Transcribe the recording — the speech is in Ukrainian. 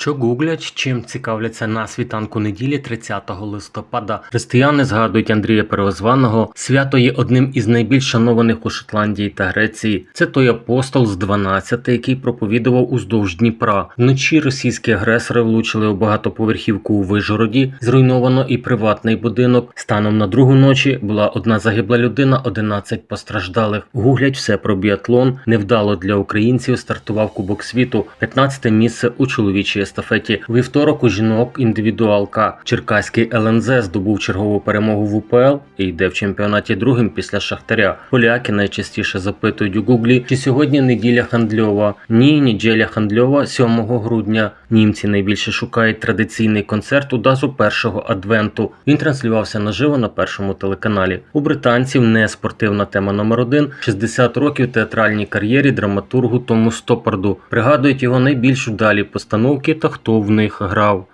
Що гуглять, чим цікавляться на світанку неділі 30 листопада. Християни згадують Андрія Первозваного. Свято є одним із найбільш шанованих у Шотландії та Греції. Це той апостол з 12, який проповідував уздовж Дніпра. Вночі російські агресори влучили у багатоповерхівку у Вижгороді. Зруйновано і приватний будинок. Станом на другу ночі була одна загибла людина, 11 постраждалих. Гуглять все про біатлон. Невдало для українців стартував Кубок світу. 15 місце у чоловічій естафеті. Вівторок у жінок індивідуалка. Черкаський ЛНЗ здобув чергову перемогу в УПЛ і йде в чемпіонаті другим після Шахтаря. Поляки найчастіше запитують у Гуглі, чи сьогодні неділя хандльова. Ні, неділя хандльова 7 грудня. Німці найбільше шукають традиційний концерт у дазу першого адвенту. Він транслювався наживо на першому телеканалі. У британців не спортивна тема номер один 60 років театральній кар'єрі драматургу Тому Стопарду. Пригадують його найбільш удалі постановки та хто в них грав.